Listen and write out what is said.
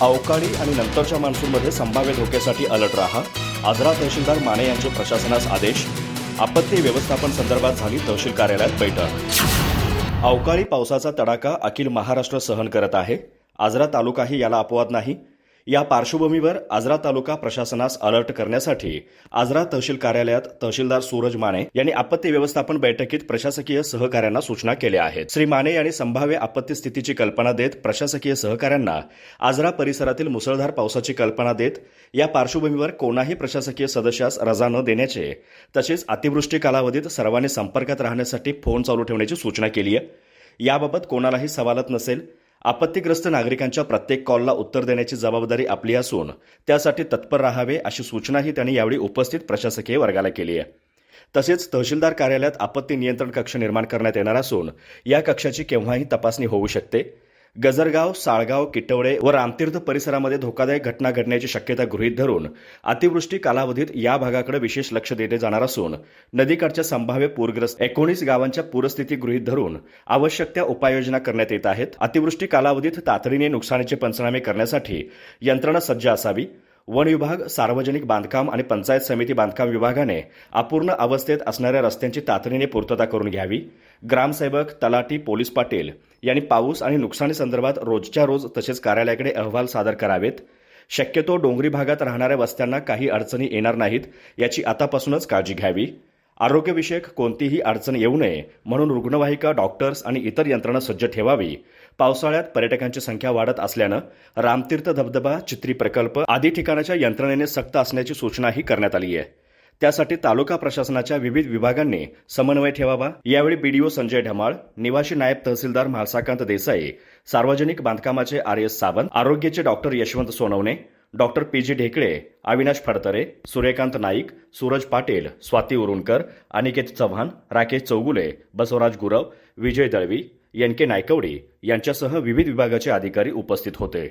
अवकाळी आणि नंतरच्या मान्सूनमध्ये संभाव्य धोक्यासाठी अलर्ट राहा. आजरा तहसीलदार माने यांचे प्रशासनास आदेश. आपत्ती व्यवस्थापन संदर्भात झाली तहसील कार्यालयात बैठक. अवकाळी पावसाचा तडाखा अखिल महाराष्ट्र सहन करत आहे. आजरा तालुकाही याला अपवाद नाही. या पार्श्वभूमीवर आजरा तालुका प्रशासनास अलर्ट करण्यासाठी आजरा तहसील कार्यालयात तहसीलदार सूरज माने यांनी आपत्ती व्यवस्थापन बैठकीत प्रशासकीय सहकाऱ्यांना सूचना केल्या आहेत. श्री माने यांनी संभाव्य आपत्ती स्थितीची कल्पना देत प्रशासकीय सहकाऱ्यांना आजरा परिसरातील मुसळधार पावसाची कल्पना देत या पार्श्वभूमीवर कोणाही प्रशासकीय सदस्यास रजा न देण्याचे तसेच अतिवृष्टी कालावधीत सर्वांनी संपर्कात राहण्यासाठी फोन चालू ठेवण्याची सूचना केली आहे. याबाबत कोणालाही सवालत नसेल आपत्तीग्रस्त नागरिकांच्या प्रत्येक कॉलला उत्तर देण्याची जबाबदारी आपली असून त्यासाठी तत्पर राहावे अशी सूचनाही त्यांनी यावेळी उपस्थित प्रशासकीय वर्गाला केली आहे. तसेच तहसीलदार कार्यालयात आपत्ती नियंत्रण कक्ष निर्माण करण्यात येणार असून या कक्षाची केव्हाही तपासणी होऊ शकते. गजरगाव साळगाव किटवळे व रामतीर्थ परिसरामध्ये धोकादायक घटना घडण्याची शक्यता गृहीत धरून अतिवृष्टी कालावधीत या भागाकडे विशेष लक्ष दिले जाणार असून नदीकडच्या संभाव्य पूरग्रस्त एकोणीस गावांच्या पूरस्थिती गृहीत धरून आवश्यक त्या उपाययोजना करण्यात येत आहेत. अतिवृष्टी कालावधीत तातडीने नुकसानीचे पंचनामे करण्यासाठी यंत्रणा सज्ज असावी. वन विभाग सार्वजनिक बांधकाम आणि पंचायत समिती बांधकाम विभागाने अपूर्ण अवस्थेत असणाऱ्या रस्त्यांची तातडीने पूर्तता करून घ्यावी. ग्रामसेवक तलाटी पोलीस पाटील यांनी पाऊस आणि नुकसानी संदर्भात रोजच्या रोज तसेच कार्यालयाकडे अहवाल सादर करावेत. शक्यतो डोंगरी भागात राहणाऱ्या वस्त्यांना काही अडचणी येणार नाहीत याची आतापासूनच काळजी घ्यावी. आरोग्यविषयक कोणतीही अडचण येऊ नये म्हणून रुग्णवाहिका डॉक्टर्स आणि इतर यंत्रणा सज्ज ठेवावी. पावसाळ्यात पर्यटकांची संख्या वाढत असल्यानं रामतीर्थ धबधबा चित्री प्रकल्प आदी ठिकाणाच्या यंत्रणेने सक्त असण्याची सूचनाही करण्यात आली आहे. त्यासाठी तालुका प्रशासनाच्या विविध विभागांनी समन्वय ठेवावा. यावेळी बीडीओ संजय ढमाळ निवासी नायब तहसीलदार म्हाळसाकांत देसाई सार्वजनिक बांधकामाचे आर एस सावंत आरोग्याचे doctor Yashwant Sonawane doctor P G Dhekale Avinash Phadtare Suryakant Naik Suraj Patil Swati Urunkar Aniket Chavan Rakesh Chougule Basavaraj Gurav Vijay Dalvi N K Nayakwadi यांच्यासह विविध विभागाचे अधिकारी उपस्थित होते.